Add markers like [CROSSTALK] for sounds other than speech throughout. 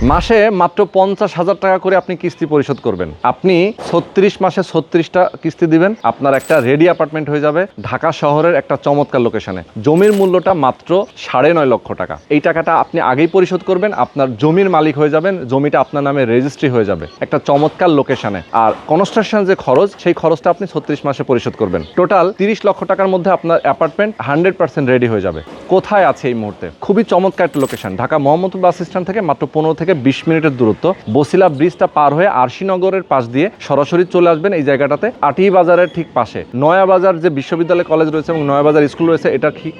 মাসে মাত্র পঞ্চাশ হাজার টাকা করে আপনি কিস্তি পরিশোধ করবেন। আপনি ছত্রিশ মাসে ছত্রিশটা কিস্তি দিবেন, আপনার একটা রেডি অ্যাপার্টমেন্ট হয়ে যাবে ঢাকা শহরের একটা চমৎকার লোকেশনে জমির মূল্যটা মাত্র সাড়ে নয় লক্ষ টাকা। এই টাকাটা আপনি আগেই পরিশোধ করবেন, আপনার জমির মালিক হয়ে যাবেন, জমিটা আপনার নামে রেজিস্ট্রি হয়ে যাবে। একটা চমৎকার লোকেশনে আর কনস্ট্রাকশন যে খরচ, সেই খরচটা আপনি ছত্রিশ মাসে পরিশোধ করবেন। টোটাল তিরিশ লক্ষ টাকার মধ্যে আপনার অ্যাপার্টমেন্ট হান্ড্রেড পার্সেন্ট রেডি হয়ে যাবে। কোথায় আছে এই মুহূর্তে? খুবই চমৎকার একটা location Dhaka Mohammadpur bus stand থেকে মাত্র পনেরো থেকে বিশ মিনিটের দূরত্ব। বসিলা ব্রিজটা পার হয়ে আরশিনগরের পাশ দিয়ে সরাসরি চলে আসবেন এই জায়গাটাতে আটি বাজারের ঠিক পাশে। নয়া বাজার যে বিশ্ববিদ্যালয় কলেজ রয়েছে এবং নয়া বাজার স্কুল রয়েছে, এটা ঠিক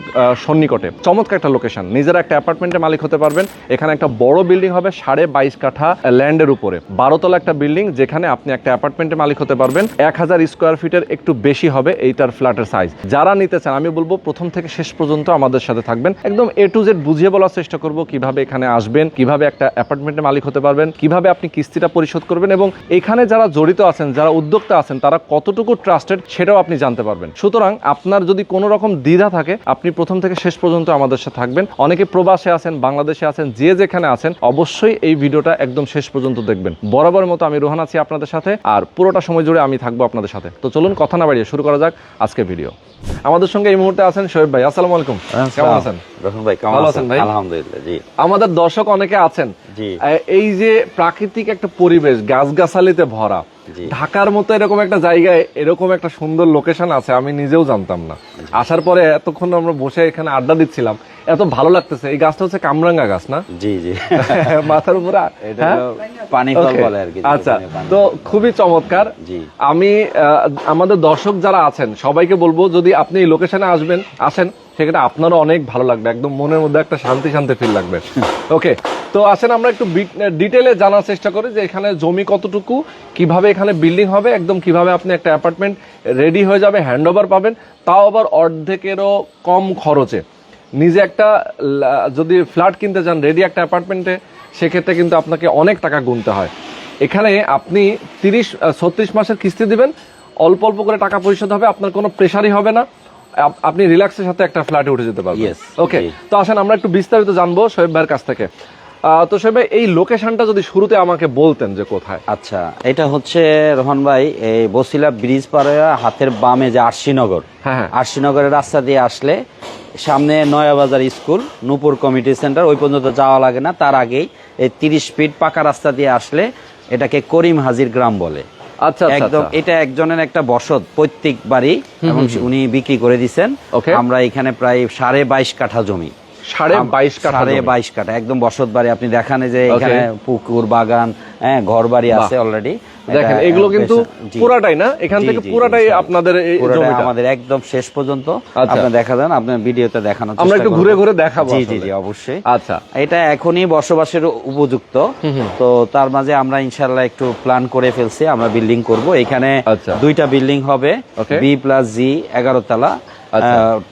সন্নিকটে। চমৎকার একটা লোকেশন নিজেরা একটা অ্যাপার্টমেন্টের মালিক হতে পারবেন। এখানে একটা বড় বিল্ডিং হবে সাড়ে বাইশ কাঠা ল্যান্ডের উপরে। বারোতলা একটা বিল্ডিং যেখানে আপনি একটা অ্যাপার্টমেন্টের মালিক হতে পারবেন। এক হাজার স্কোয়ার ফিটের একটু বেশি হবে এইটার ফ্ল্যাটের সাইজ যারা নিতে চান, আমি বলব প্রথম থেকে শেষ পর্যন্ত আমাদের সাথে থাকবেন। একদম এ টু জেড বুঝিয়ে বলার চেষ্টা করব কীভাবে এখানে আসবেন, কীভাবে একটা অ্যাপার্টমেন্টের মালিক হতে পারবেন, কীভাবে আপনি কিস্তিটা পরিশোধ করবেন এবং এখানে যারা জড়িত আছেন, যারা উদ্যোক্তা আছেন, তারা কতটুকু ট্রাস্টেড সেটাও আপনি জানতে পারবেন। সুতরাং আপনার যদি কোনো রকম দ্বিধা থাকে, আপনি প্রথম থেকে শেষ পর্যন্ত আমাদের সাথে থাকবেন। অনেকে প্রবাসে আছেন, বাংলাদেশে আছেন, যে যেখানে আছেন, অবশ্যই এই ভিডিওটা একদম শেষ পর্যন্ত দেখবেন। বরাবর মতো আমি রোহান আছি আপনাদের সাথে, আর পুরোটা সময় জুড়ে আমি থাকব আপনাদের সাথে। তো চলুন কথা না বাড়িয়ে শুরু করা যাক আজকে ভিডিও আমাদের সঙ্গে এই মুহূর্তে আছেন শোয়েব ভাই। আসসালামু আলাইকুম। কেমন আছেন? রহমান ভাই কেমন আছেন? আছেন ভাই? আলহামদুলিল্লাহ জি। আমাদের দর্শক অনেকে আছেন। জি। এই যে প্রাকৃতিক একটা পরিবেশ গাছগাছালিতে ভরা ঢাকার মতো এরকম একটা জায়গায় এরকম একটা সুন্দর লোকেশন আছে আমি নিজেও জানতাম না। আসার পরে এতক্ষণ আমরা বসে এখানে আড্ডা দিচ্ছিলাম এত ভালো লাগতেছে। এই গাছটা হচ্ছে কামরাঙ্গা গাছ না? জি জি। [LAUGHS] মাথার উপরে হ্যাঁ? পানি ফল বলে আর কি আচ্ছা তো খুবই চমৎকার। জি। আমি আমাদের দর্শক যারা আছেন সবাইকে বলব যদি আপনি এই লোকেশনে আসবেন আসেন সেখানে আপনারও অনেক ভালো লাগবে। একদম মনের মধ্যে একটা শান্তি শান্তি ফিল লাগবে। [LAUGHS] ওকে তো আসেন আমরা একটু ডিটেলে জানার চেষ্টা করি যে এখানে জমি কতটুকু কীভাবে এখানে বিল্ডিং হবে একদম কীভাবে আপনি একটা অ্যাপার্টমেন্ট রেডি হয়ে যাবে হ্যান্ড ওভার পাবেন তাও আবার অর্ধেকেরও কম খরচে। নিজে একটা যদি ফ্ল্যাট কিনতে চান রেডি একটা অ্যাপার্টমেন্টে সেক্ষেত্রে কিন্তু আপনাকে অনেক টাকা গুনতে হয়। এখানে আপনি তিরিশ ছত্রিশ মাসের কিস্তি দিবেন অল্প অল্প করে টাকা পরিশোধ হবে আপনার কোনো প্রেশারই হবে না আপনি রিল্যাক্সের সাথে একটা ফ্ল্যাটে উঠে যেতে পারবেন। ওকে তো আসেন আমরা একটু বিস্তারিত জানব সোহেব ভাইয়ের কাছ থেকে। তো শোয়েব এই লোকেশনটা যদি শুরুতে আমাকে বলতেন যে কোথায় আচ্ছা এটা হচ্ছে রোহন ভাই এই বসিলা ব্রিজ পারে হাতের বামে যে আরশিনগর হ্যাঁ, হ্যাঁ। আরশিনগরের রাস্তা দিয়ে আসলে সামনে Nayabazar school Nupur committee centre ওই পর্যন্ত যাওয়া লাগে না তার আগেই এই তিরিশ ফিট পাকা রাস্তা দিয়ে আসলে এটাকে করিম হাজির গ্রাম বলে আচ্ছা আচ্ছা একদম আচ্ছা। এটা একজনের একটা বসত পৈতৃক বাড়ি এবং উনি বিক্রি করে Okay. আমরা এখানে প্রায় সাড়ে বাইশ কাঠা জমি সাড়ে বাইশ কাঠা সাড়ে বাইশ কাঠা। একদম বসত বাড়ি। আপনি দেখান যে এখানে পুকুর বাগান হ্যাঁ ঘর বাড়ি আছে অলরেডি দেখেন এগুলো কিন্তু পুরাটাই না? এখান থেকে পুরাটাই আপনাদের আমাদের একদম শেষ পর্যন্ত। আচ্ছা। আপনি দেখা যান আপনার ভিডিওতে দেখানো আমরা একটু ঘুরে ঘুরে দেখাবো জি জি জি অবশ্যই। আচ্ছা। এটা এখনই বসবাসের উপযুক্ত। তো তার মাঝে আমরা ইনশাল্লাহ একটু প্ল্যান করে ফেলছি আমরা বিল্ডিং করব। এখানে আচ্ছা। দুইটা বিল্ডিং হবে. বি প্লাস জি এগারো তলা।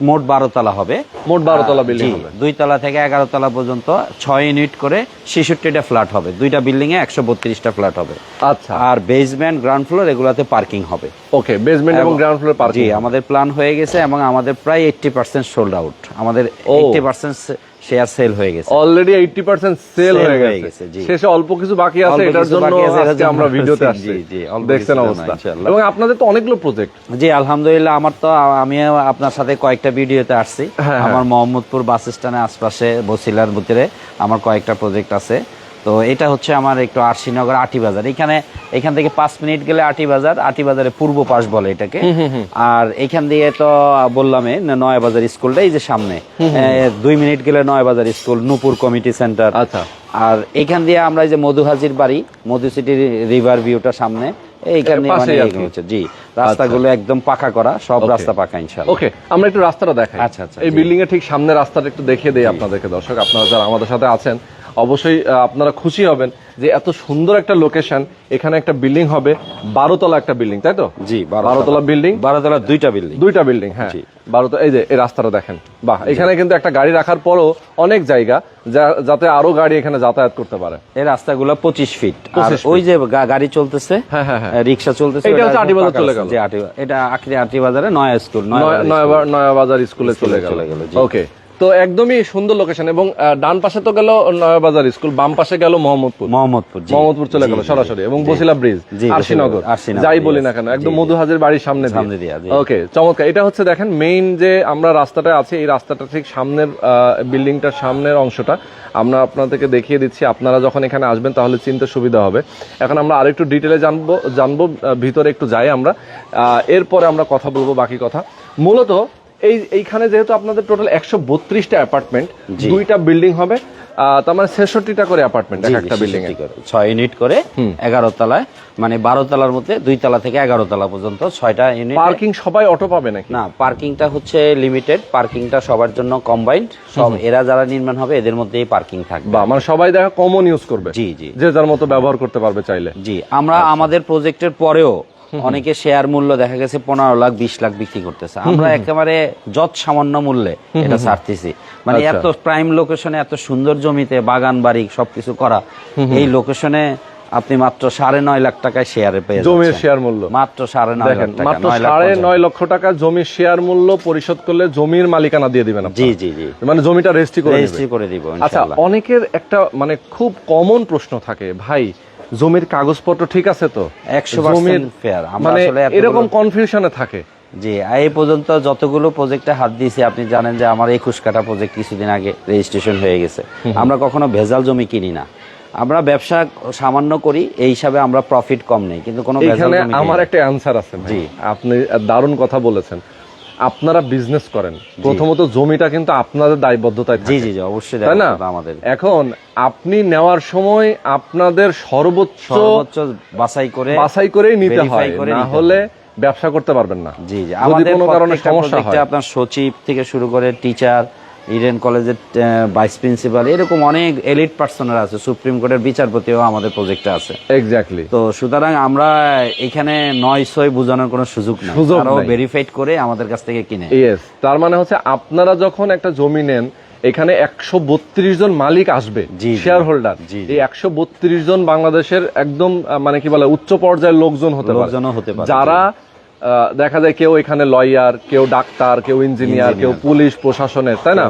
মোট বারো তলা হবে। মোট বারো তলা বিল্ডিং দুই তলা থেকে এগারো তলা পর্যন্ত ছয় ইউনিট করে ছেষট্টিটা ফ্ল্যাট হবে। দুইটা বিল্ডিং এ একশো বত্রিশটা ফ্ল্যাট হবে। আচ্ছা। আর বেসমেন্ট গ্রাউন্ড ফ্লোর এগুলাতে পার্কিং হবে। ওকে বেসমেন্ট এবং গ্রাউন্ড ফ্লোর পার্কিং আমাদের প্ল্যান হয়ে গেছে এবং আমাদের প্রায় এইটটি পার্সেন্ট সোল্ড আউট আমাদের। এইটটি পার্সেন্ট শেয়ার সেল হয়ে গেছে। অলরেডি এইটটি পার্সেন্ট সেল হয়ে হয়ে গেছে। শেষে অল্প কিছু বাকি আছে এটার জন্য আজকে আমরা [LAUGHS] ভিডিওতে আসছি। জি, দেখছেন অবস্থা। এবং আপনাদের তো অনেকগুলো প্রজেক্ট জি আলহামদুলিল্লাহ আমার তো আমি আপনার সাথে কয়েকটা ভিডিওতে আসছি। হ্যাঁ, আমার মোহাম্মদপুর বাস স্ট্যান্ডের আশপাশে বসিলার ভিতরে আমার কয়েকটা প্রজেক্ট আছে। তো এটা হচ্ছে আমার একটু আরশিনগর আটি বাজার। এখানে এখান থেকে পাঁচ মিনিট গেলে আটি বাজার আটি বাজারে পূর্ব পাশ বলে এটাকে। আর এখান দিয়ে তো বললামে নয় বাজার স্কুলটা এই যে সামনে। দুই মিনিট গেলে নয় বাজার স্কুল নূপুর কমিটি সেন্টার। আচ্ছা। আর এখান দিয়ে আমরা যে মধুহাজির বাড়ি মধু সিটি রিভার ভিউটা সামনে এইখানে হচ্ছে জি। রাস্তাগুলো একদম পাকা করা সব রাস্তা পাকা ইনশাআল্লাহ। ওকে আমরা একটু রাস্তাটা দেখাই। আচ্ছা, আচ্ছা, এই বিল্ডিং এর ঠিক সামনে রাস্তাটা একটু দেখিয়ে দেই আপনাদেরকে দর্শক। আপনারা যারা আমাদের সাথে আছেন অবশ্যই আপনারা খুশি হবেন যে এত সুন্দর একটা লোকেশন এখানে একটা বিল্ডিং হবে বারোতলা একটা বিল্ডিং তাই তো? জি বারো তলা বিল্ডিং বারোতলা দুইটা বিল্ডিং দুইটা বিল্ডিং হ্যাঁ। জি। বারো তো এই যে এই রাস্তাটা দেখেন। বাহ এখানে কিন্তু একটা গাড়ি রাখার পরও অনেক জায়গা যাতে আরও গাড়ি এখানে যাতায়াত করতে পারে। এই রাস্তাগুলো পঁচিশ ফিট আর ওই যে গাড়ি চলতেছে হ্যাঁ, হ্যাঁ, হ্যাঁ। রিক্সা চলতেছে এটা হচ্ছে আটিবাজার পাকা চলে গেল। আটি এটা আখরি আটি বাজারে নয়া স্কুল নয়া- বাজার স্কুলে চলে গেল। ওকে তো একদমই সুন্দর লোকেশন এবং ডান পাশে তো গেল নয়াবাজার স্কুল বাম পাশে গেল মোহাম্মদপুর। মোহাম্মদপুর মোহাম্মদপুর চলে গেল সরাসরি এবং বসিলা ব্রিজ আরশিনগর। যাই বলি না কেন একদম জি, জি। মধু হাজের বাড়ির সামনে সামনে দিয়া, ওকে চমৎকার। এটা হচ্ছে দেখেন মেইন যে আমরা রাস্তাটা আছে এই রাস্তাটা ঠিক সামনের বিল্ডিংটার সামনের অংশটা। আমরা আপনাদেরকে দেখিয়ে দিচ্ছি আপনারা যখন এখানে আসবেন তাহলে চিনতে সুবিধা হবে। এখন আমরা আরেকটু ডিটেলে জানব জানব ভিতরে একটু যাই আমরা। আহ, এরপরে আমরা কথা বলব বাকি কথা। মূলত এই এইখানে যেহেতু আপনাদের টোটাল একশো বত্রিশটা অ্যাপার্টমেন্ট দুইটা বিল্ডিং হবে তার মানে ছেষট্টিটা করে অ্যাপার্টমেন্ট একটা বিল্ডিং এ 66 করে। ছয় ইউনিট করে এগারো তলায় মানে বারো তলার মধ্যে দুই তলা থেকে এগারো তলা পর্যন্ত ছয়টা ইউনিট পার্কিং সবাই অটো পাবে নাকি? না পার্কিংটা হচ্ছে লিমিটেড পার্কিংটা সবার জন্য কম্বাইন্ড সব এরা যারা নির্মাণ হবে এদের মধ্যেই পার্কিং থাকবে। বা মানে সবাই দেখা কমন ইউজ করবে। জি জি। যে যার মতো ব্যবহার করতে পারবে চাইলে। জি আমরা আমাদের প্রজেক্টের পরেও অনেকে শেয়ার মূল্য দেখা গেছে পনেরো লাখ বিশ লাখ বিক্রি করতেছে। আমরা একেবারে যত সামান্য মূল্যে এটা ছাড়তেছি। মানে আচ্ছা। এত প্রাইম লোকেশনে এত সুন্দর জমিতে বাগান বাড়ি সবকিছু করা এই লোকেশনে আপনি মাত্র সাড়ে নয় লাখ টাকায় শেয়ারে পেয়ে জমির শেয়ার মূল্য। মাত্র সাড়ে নয় লাখ টাকা মাত্র সাড়ে নয় লক্ষ টাকা জমির শেয়ার মূল্য পরিশোধ করলে জমির মালিকানা দিয়ে দিবেন জি জি জি। মানে জমিটা রেজিস্ট্রি করে রেজিস্ট্রি করে দিব আচ্ছা অনেকের একটা মানে খুব কমন প্রশ্ন থাকে ভাই জমির কাগজপত্র ঠিক আছে তো? 100% fair। আমরা মানে এরকম কনফিউশনে থাকে। জি এই পর্যন্ত যতগুলো প্রজেক্টে হাত দিয়েছি আপনি জানেন যে আমার একুশ কাটা প্রজেক্ট কিছুদিন আগে রেজিস্ট্রেশন হয়ে গেছে। আমরা কখনো ভেজাল জমি কিনি না। আমরা ব্যবসা সামান্য করি এই হিসাবে আমরা প্রফিট কম নেই কিন্তু কোনো আমার একটা অ্যান্সার আছে জি। আপনি দারুণ কথা বলেছেন। আপনারা বিজনেস করেন। প্রথমত জমিটা কিন্তু আপনাদের দায়বদ্ধতায় জি জি জি অবশ্যই তাই না? আমাদের। এখন আপনি নেওয়ার সময় আপনাদের সর্বোচ্চ সর্বোচ্চ বাছাই করে বাছাই করেই নিতে হয় না হলে ব্যবসা করতে পারবেন না। জি জি আমাদের কোনো কারণে সমস্যা হয়। আপনার সচিব থেকে শুরু করে টিচার ইডেন কলেজের ভাইস প্রিন্সিপাল এরকম অনেক এলিট পার্সোনাল আছে সুপ্রিম কোর্টের বিচারপতিও আমাদের প্রজেক্টে আছে। এক্স্যাক্টলি তো সুতরাং আমরা এখানে নয় ছয় বোঝানোর কোনো সুযোগ নাই। নাই। ভেরিফাইড করে আমাদের কাছ থেকে কিনে। ইয়েস তার মানে হচ্ছে আপনারা যখন একটা জমি নেন এখানে একশো বত্রিশ জন মালিক আসবে। Shareholder. এই একশো বত্রিশ জন বাংলাদেশের একদম মানে কি বলে উচ্চ পর্যায়ের লোকজন হতে পারে। যারা দেখা যায় কেউ এখানে লয়ার কেউ ডাক্তার কেউ ইঞ্জিনিয়ার কেউ পুলিশ প্রশাসনের তাই না।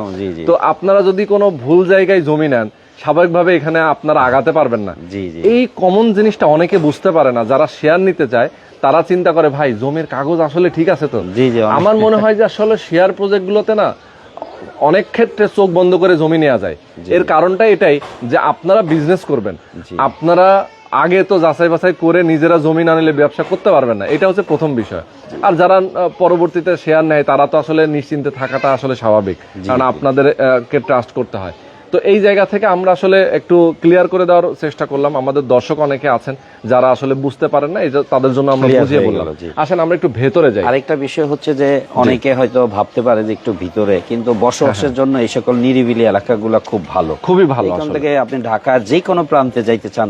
তো আপনারা যদি কোনো ভুল জায়গায় জমি নেন স্বাভাবিকভাবে এখানে আপনারা আগাতে পারবেন না। এই কমন জিনিসটা অনেকে বুঝতে পারে না। যারা শেয়ার নিতে চায় তারা চিন্তা করে ভাই জমির কাগজ আসলে ঠিক আছে তো? আমার মনে হয় যে আসলে শেয়ার প্রজেক্টগুলোতে না অনেক ক্ষেত্রে চোখ বন্ধ করে জমি নেওয়া যায়। এর কারণটা এটাই যে আপনারা বিজনেস করবেন। আপনারা আগে তো যাচাই বাছাই করে নিজেরা জমি না নিলে ব্যবসা করতে পারবেন না। এটা হচ্ছে প্রথম বিষয়। আর যারা পরবর্তীতে শেয়ার নেয় তারা তো আসলে নিশ্চিন্তে থাকাটা আসলে স্বাভাবিক। কারণ আপনাদেরকে ট্রাস্ট করতে হয়। তো এই জায়গা থেকে আমরা আসলে একটু ক্লিয়ার করে দেওয়ার চেষ্টা করলাম। আমাদের দর্শক অনেকে আছেন যারা আসলে বুঝতে পারেন না এই তাদের জন্য আমরা বুঝিয়ে বললাম। আসেন আমরা একটু ভেতরে যাই। আরেকটা বিষয় হচ্ছে যে অনেকে হয়তো ভাবতে পারে যে একটু ভিতরে কিন্তু বসবাসের জন্য এই সকল নিরিবিলি এলাকাগুলো খুব ভালো। খুবই ভালো এখান থেকে আপনি ঢাকার যে কোনো প্রান্তে যাইতে চান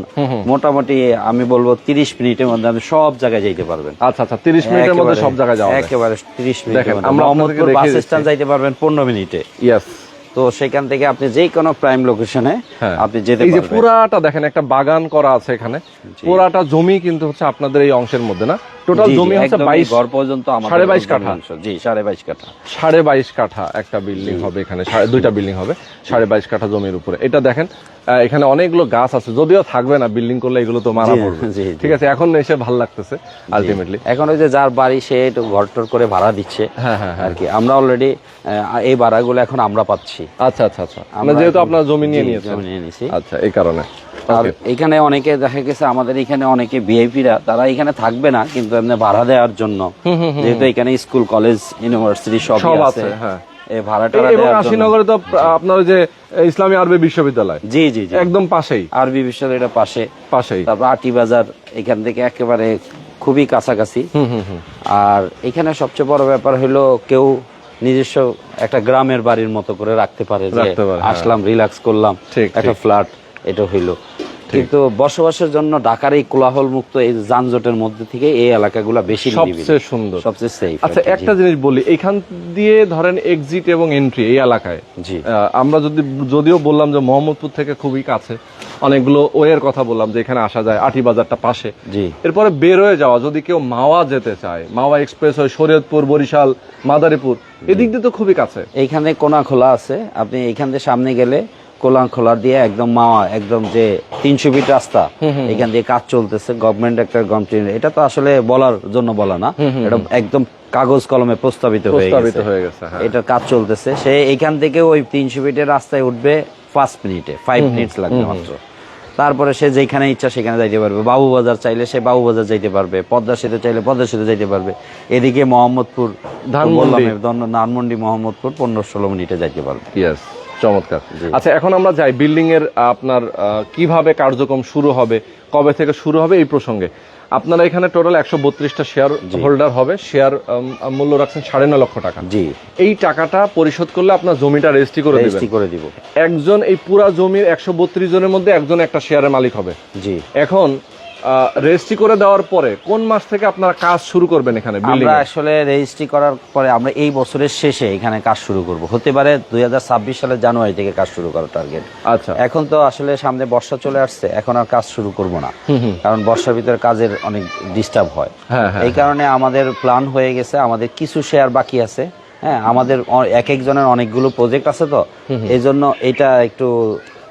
মোটামুটি আমি বলব তিরিশ মিনিটের মধ্যে আপনি সব জায়গায় যাইতে পারবেন। আচ্ছা আচ্ছা তিরিশ মিনিটের মধ্যে সব জায়গায় যাওয়া একেবারে তিরিশ দেখেন, মিনিটের আমরা মোহাম্মদপুর বাস স্ট্যান্ড যাইতে পারবেন পনেরো মিনিটে। ইয়েস তো সেখান থেকে আপনি যে কোনো প্রাইম লোকেশনে হ্যাঁ। আপনি যেতে এই যে পুরাটা দেখেন একটা বাগান করা আছে এখানে। পুরাটা জমি কিন্তু হচ্ছে আপনাদের এই অংশের মধ্যে না? টোটাল জমি হচ্ছে বাইশ ঘর পর্যন্ত সাড়ে বাইশ কাঠা। জি সাড়ে বাইশ কাঠা। সাড়ে বাইশ কাঠা একটা বিল্ডিং হবে এখানে। দুইটা বিল্ডিং হবে। সাড়ে বাইশ কাঠা জমির উপরে। এটা দেখেন এখানে অনেকগুলো গাছ আছে। যদিও থাকবে না বিল্ডিং করলে এগুলো তো মারা পড়বে। ঠিক আছে এখন এসে ভালো লাগতেছে আলটিমেটলি এখন ওই যে যার বাড়ি সে একটু ঘরটর করে ভাড়া দিচ্ছে। হ্যাঁ হ্যাঁ হ্যাঁ। আর কি। আমরা অলরেডি এই ভাড়াগুলো এখন আমরা পাচ্ছি। আচ্ছা আচ্ছা আচ্ছা। আমরা যেহেতু আপনার জমি নিয়ে জমি নিয়ে নিছি। আচ্ছা এই কারণে। আর এখানে অনেকে দেখা গেছে আমাদের এখানে অনেকে ভিআইপিরা তারা এখানে থাকবে না কিন্তু এমনি ভাড়া দেওয়ার জন্য। যেহেতু এখানে স্কুল কলেজ ইউনিভার্সিটি সব আছে। হ্যাঁ। এই ভাড়াটা এবং আশিনগরে তো আপনার যে ইসলামী আরবি বিশ্ববিদ্যালয়। জি জি জি। একদম পাশেই। আরবি বিশ্ববিদ্যালয়ের পাশে। পাশেই। তারপর আটি বাজার এখান থেকে একেবারে খুবই কাছাকাছি। আর এখানে সবচেয়ে বড় ব্যাপার হলো কেউ নিজস্ব একটা গ্রামের বাড়ির মতো করে রাখতে পারে যে হ্যাঁ। আসলাম রিল্যাক্স করলাম একটা ফ্ল্যাট এটা হইল। কিন্তু বসবাসের জন্য ঢাকার এই কোলাহল মুক্ত এই যানজটের মধ্যে থেকে এই এলাকাগুলো বেশি সবচেয়ে সুন্দর। সবচেয়ে সেফ আচ্ছা একটা জিনিস বলি এখান দিয়ে ধরেন এক্সিট এবং এন্ট্রি এই এলাকায়। জি। আমরা যদি যদিও বললাম যে মোহাম্মদপুর থেকে খুবই কাছে অনেকগুলো ওয়ের কথা বললাম যে এখানে আসা যায় আটি বাজারটা পাশে। জি। এরপরে বের হয়ে যাওয়া যদি কেউ মাওয়া যেতে চায় মাওয়া এক্সপ্রেস হয় শরীয়তপুর বরিশাল মাদারীপুর এদিক দিয়ে তো খুবই কাছে। এইখানে কোনা খোলা আছে আপনি এইখান থেকে সামনে গেলে কোলা খোলা দিয়ে একদম মাওয়া একদম যে তিনশো ফিট রাস্তা এখান দিয়ে কাজ চলতেছে গভর্নমেন্ট একটা গভর্নমেন্ট এটা তো আসলে বলার জন্য বলা না। এটা একদম কাগজ কলমে প্রস্তাবিত হয়ে গেছে। হয়ে এটার কাজ চলতেছে। সে এইখান থেকে ওই তিনশো ফিটের রাস্তায় উঠবে পাঁচ মিনিটে ফাইভ মিনিটস লাগবে মাত্র। তারপরে সে যেখানে ইচ্ছা সেখানে যাইতে পারবে। বাবু বাজার চাইলে সে বাবু বাজার যাইতে পারবে। পদ্মা সেতু চাইলে পদ্মা সেতু যাইতে পারবে। এদিকে মোহাম্মদপুর ধানমন্ডি। মোহাম্মদপুর পনেরো ষোলো মিনিটে যাইতে পারবে। চমৎকার আচ্ছা এখন আমরা যাই বিল্ডিং এর আপনার কীভাবে কার্যক্রম শুরু হবে কবে থেকে শুরু হবে এই প্রসঙ্গে। আপনারা এখানে টোটাল একশো বত্রিশটা শেয়ার হোল্ডার হবে শেয়ার মূল্য রাখছেন সাড়ে নয় লক্ষ টাকা। জি। এই টাকাটা পরিশোধ করলে আপনার জমিটা রেজিস্ট্রি করে দিবেন। রেজিস্ট্রি করে দিব। একজন এই পুরা জমির একশো বত্রিশ জনের মধ্যে একজন একটা শেয়ারের মালিক হবে। জি। এখন রেজিস্ট্রি করে দেওয়ার পরে কোন মাস থেকে আপনারা কাজ শুরু করবেন এখানে আমরা আসলে রেজিস্ট্রি করার পরে আমরা এই বছরের শেষে এখানে কাজ শুরু করব। হতে পারে দুই হাজার সালের জানুয়ারি থেকে কাজ শুরু করার টার্গেট আচ্ছা। এখন তো আসলে সামনে বর্ষা চলে আসছে এখন আর কাজ শুরু করব না। কারণ বর্ষার ভিতরে কাজের অনেক ডিস্টার্ব হয়। হ্যাঁ হ্যাঁ এই কারণে আমাদের প্ল্যান হয়ে গেছে আমাদের কিছু শেয়ার বাকি আছে। হ্যাঁ আমাদের এক একজনের অনেকগুলো প্রজেক্ট আছে তো। এই জন্য এটা একটু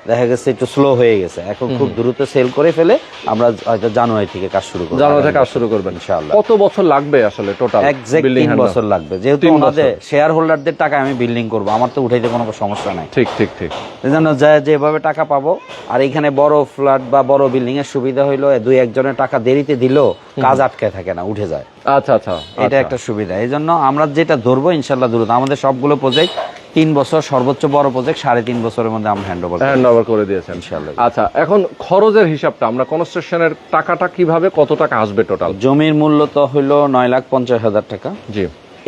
দেখা গেছে একটু স্লো হয়ে গেছে। এখন খুব দ্রুত সেল করে ফেলে আমরা হয়তো জানুয়ারি থেকে কাজ শুরু করব। জানুয়ারি থেকে কাজ শুরু করবেন। ইনশাআল্লাহ। কত বছর লাগবে আসলে টোটাল একজ্যাক্ট তিন বছর লাগবে। যেহেতু ওনাদের শেয়ার হোল্ডারদের টাকা আমি বিল্ডিং করব আমার তো উঠাইতে কোনো সমস্যা নাই। ঠিক ঠিক ঠিক। এই জন্য যা যেভাবে টাকা পাবো আর এখানে বড় ফ্ল্যাট বা বড় বিল্ডিং এর সুবিধা হইল দুই একজনের টাকা দেরিতে দিলেও কাজ আটকে থাকে না উঠে যায়। আচ্ছা আচ্ছা। এটা একটা সুবিধা। এই জন্য আমরা যেটা ধরবো ইনশাল্লাহ দ্রুত। আমাদের সবগুলো প্রজেক্ট তিন বছর সর্বোচ্চ বড় প্রজেক্ট সাড়ে তিন বছরের মধ্যে আমরা হ্যান্ড ওভার হ্যান্ড ওভার করে দিয়েছেন ইনশাল্লাহ আচ্ছা এখন খরচের হিসাবটা আমরা কনস্ট্রাকশনের টাকাটা কীভাবে কত টাকা আসবে টোটাল জমির মূল্য তো হলো নয় লাখ পঞ্চাশ হাজার টাকা। জি।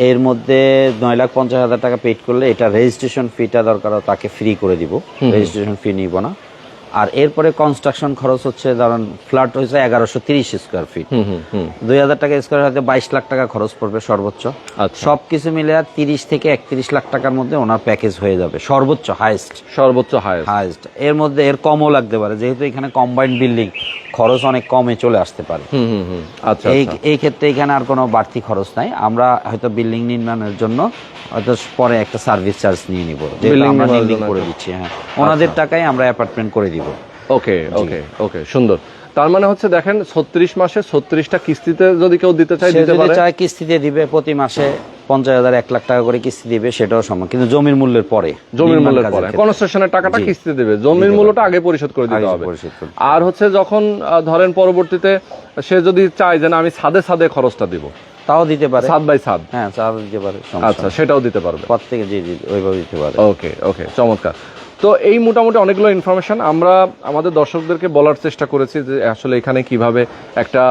এর মধ্যে নয় লাখ পঞ্চাশ হাজার টাকা পেড করলে এটা রেজিস্ট্রেশন ফিটা দরকার তাকে ফ্রি করে দিব। রেজিস্ট্রেশন ফি নিব না। আর এরপরে কনস্ট্রাকশন খরচ হচ্ছে ধরেন ফ্ল্যাট হয়েছে এগারোশো তিরিশ স্কোয়ার ফিট দুই হাজার টাকা স্কোয়ার হয়তো বাইশ লাখ টাকা খরচ পড়বে সর্বোচ্চ। আচ্ছা। সব কিছু মিলে আর তিরিশ থেকে একত্রিশ লাখ টাকার মধ্যে ওনার প্যাকেজ হয়ে যাবে সর্বোচ্চ হাইস্ট সর্বোচ্চ হায়েস্ট হাইস্ট এর মধ্যে এর কমও লাগতে পারে যেহেতু এখানে কম্বাইন্ড বিল্ডিং খরচ অনেক কমে চলে আসতে পারে। আচ্ছা এই আচ্ছা। এই ক্ষেত্রে এখানে আর কোনো বাড়তি খরচ নাই। আমরা হয়তো বিল্ডিং নির্মাণের জন্য হয়তো পরে একটা সার্ভিস চার্জ নিয়ে নিব। আমরা বিল্ডিং করে দিচ্ছি হ্যাঁ। ওনাদের টাকায় আমরা অ্যাপার্টমেন্ট করে দিব। ওকে ওকে ওকে সুন্দর। তার মানে হচ্ছে দেখেন ছত্রিশ মাসে ছত্রিশটা কিস্তিতে যদি কেউ দিতে চায় দিতে পারে? চায় কিস্তিতে দিবে প্রতি মাসে। পঞ্চাশ হাজার এক লাখ টাকা করে কিস্তি দিবে সেটাও সম্ভব। কিন্তু জমির মূল্যের পরে জমির মূল্যের পরে। কনস্ট্রাকশনের টাকাটা কিস্তি দেবে। জমির মূল্যটা আগে পরিশোধ করে দিতে হবে। আর হচ্ছে যখন ধরেন পরবর্তীতে সে যদি চায় যে না আমি সাদে সাদে খরচটা দিব। তাও দিতে পারে। সাত বাই সাত হ্যাঁ দিতে পারে আচ্ছা সেটাও দিতে পারবে। প্রত্যেকে জি জি ওইভাবে দিতে পারে। ওকে ওকে চমৎকার। তো এই মোটামুটি অনেকগুলো ইনফরমেশন আমরা আমাদের দর্শকদেরকে বলার চেষ্টা করেছি যে আসলে এখানে কীভাবে একটা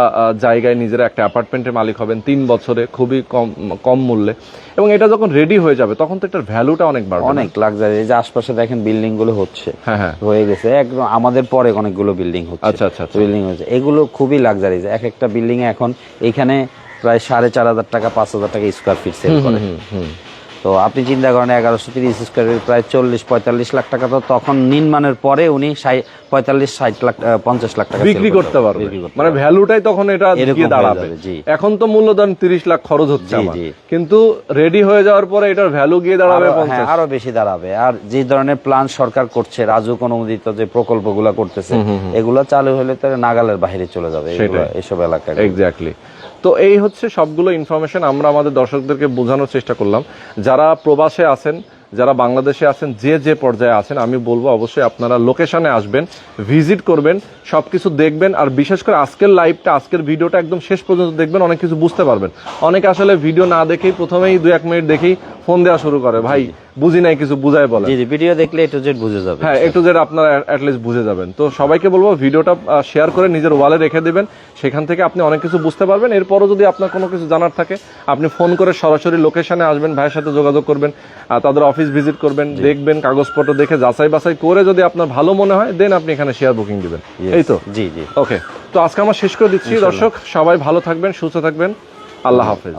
জায়গায় নিজেরা একটা অ্যাপার্টমেন্টের মালিক হবেন তিন বছরে খুবই কম কম মূল্যে। এবং এটা যখন রেডি হয়ে যাবে তখন তো এটার ভ্যালুটা অনেক বাড়বে অনেক লাক্সারি এই যে আশপাশে দেখেন বিল্ডিংগুলো হচ্ছে। হ্যাঁ হ্যাঁ। হয়ে গেছে একদম আমাদের পরে অনেকগুলো বিল্ডিং হচ্ছে। আচ্ছা, আচ্ছা, আচ্ছা। বিল্ডিং হচ্ছে। এগুলো খুবই লাক্সারি এক একটা বিল্ডিং এখন এখানে প্রায় সাড়ে চার হাজার টাকা পাঁচ হাজার টাকা স্কোয়ার ফিট সেল করে। তো আপনি চিন্তা করেন এগারোশো তিরিশ স্কোয়ার ফিট প্রায় চল্লিশ পঁয়তাল্লিশ লাখ টাকা। তো তখন নির্মাণের পরে উনি পঁয়তাল্লিশ ষাট লাখ পঞ্চাশ লাখ টাকা বিক্রি করতে পারবে। মানে ভ্যালুটাই তখন এটা দাঁড়াবে। এখন তো মূল্যদান তিরিশ লাখ খরচ হচ্ছে। কিন্তু রেডি হয়ে যাওয়ার পরে এটার ভ্যালু গিয়ে দাঁড়াবে আরো- হ্যাঁ আরও বেশি দাঁড়াবে। আর যে ধরনের প্ল্যান সরকার করছে রাজুক অনুমোদিত যে প্রকল্পগুলো করতেছে এগুলো চালু হলে তো নাগালের বাইরে চলে যাবে এসব এলাকায়। এক্স্যাক্টলি তো এই হচ্ছে সবগুলো ইনফরমেশন আমরা আমাদের দর্শকদেরকে বোঝানোর চেষ্টা করলাম। যারা প্রবাসে আছেন, যারা বাংলাদেশে আছেন, যে যে পর্যায়ে আছেন, আমি বলব অবশ্যই আপনারা লোকেশনে আসবেন ভিজিট করবেন সব কিছু দেখবেন, আর বিশেষ করে আজকের লাইভটা আজকের ভিডিওটা একদম শেষ পর্যন্ত দেখবেন, অনেক কিছু বুঝতে পারবেন। অনেকে আসলে ভিডিও না দেখেই প্রথমেই দু এক মিনিট দেখেই ফোন দেওয়া শুরু করে। ভাই বুঝি নাই কিছু বুঝাই বলে জি ভিডিও দেখলে একটু জেড বুঝে যাবে হ্যাঁ একটু যেটা আপনারা অ্যাটলিস্ট বুঝে যাবেন। তো সবাইকে বলব ভিডিওটা শেয়ার করে নিজের ওয়ালে রেখে দেবেন। সেখান থেকে আপনি অনেক কিছু বুঝতে পারবেন। এরপরও যদি আপনার কোনো কিছু জানার থাকে আপনি ফোন করে সরাসরি লোকেশনে আসবেন ভাইয়ের সাথে যোগাযোগ করবেন আর তাদের অফিস ভিজিট করবেন দেখবেন কাগজপত্র দেখে যাচাই বাছাই করে যদি আপনার ভালো মনে হয় দেন আপনি এখানে শেয়ার বুকিং দিবেন। এই তো? জি জি। ওকে তো আজকে আমরা শেষ করে দিচ্ছি। দর্শক সবাই ভালো থাকবেন সুস্থ থাকবেন। আল্লাহ হাফেজ।